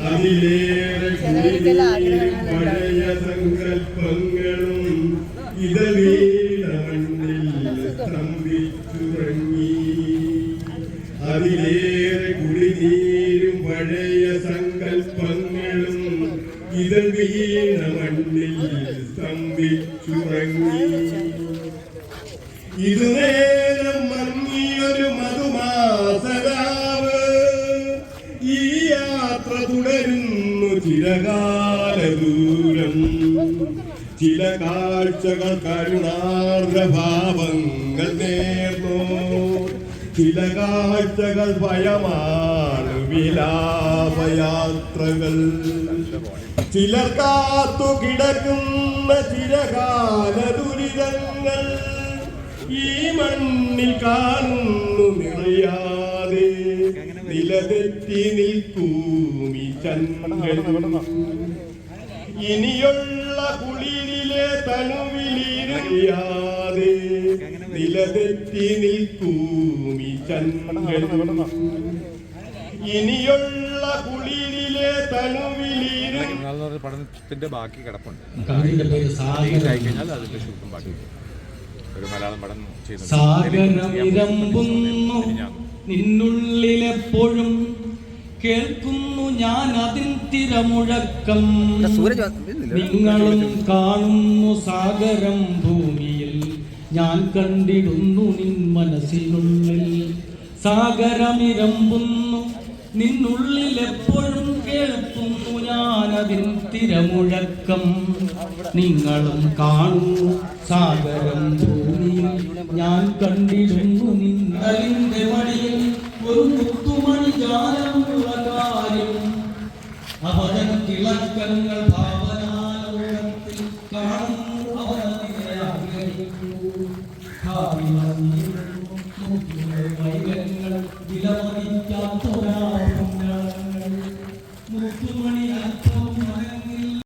അതിലേറെ പഴയ സങ്കല്പങ്ങളും ഇതവീണ മണ്ണിൽ സ്തംഭിച്ചുറങ്ങി അതിലേറെ കുളിനീരും പഴയ സങ്കല്പങ്ങളും ഇതൾ വീണ മണ്ണിൽ സ്തംഭിച്ചുറങ്ങി ഇതുനേരം യാത്ര തുടരുന്നു ചിരകാല ദൂരം. ചില കാഴ്ചകൾ കരുണാർദ്ര ഭാവങ്ങൾ നേർന്നു. ചില കാഴ്ചകൾ ഭയമാണ് വിലാപയാത്രകൾ. ചിലർ കാത്തു കിടക്കുന്ന ചിരകാല ദുരിതങ്ങൾ ഈ മണ്ണിൽ കാണുന്നു നിറയാതെ നിലതെറ്റി നിൽക്കൂമി ചന്ദ്രൻ ഇനിയുള്ള കുളിരിലെ തനുവിലിരിയാതെ നിലതെറ്റി നിൽക്കൂമി ചന്ദ്രൻ ഇനിയുള്ള കുളിരിലെ തനുവിലിരി പഠനത്തിന്റെ ബാക്കി കിടപ്പുണ്ട്. കഴിഞ്ഞാൽ അതിന്റെ ബാക്കി ഒരു മലയാളം പഠനം നിന്നുള്ളിലെപ്പോഴും കേൾക്കുന്നു ഞാൻ അതിൻ തിരമുഴക്കം. നിങ്ങളും കാണുന്നു സാഗരം ഭൂമിയിൽ. ഞാൻ കണ്ടിടുന്നു നിൻ മനസ്സിനുള്ളിൽ സാഗരമിരമ്പുന്നു. നിന്നുള്ളിലെപ്പോഴും കേൾക്കുന്നു ഞാൻ അതിൻ തിരമുഴക്കം. നിങ്ങളും കാണുന്നു സാഗരം ഭൂമിയിൽ. ഞാൻ കണ്ടിടുന്നു നിന്നലിന്റെ അവതൻ തിളക്കങ്ങൾ ഭാവനാലോകത്തിൽ കാണുന്നു അവനതിനെ ആഗ്രഹിക്കൂ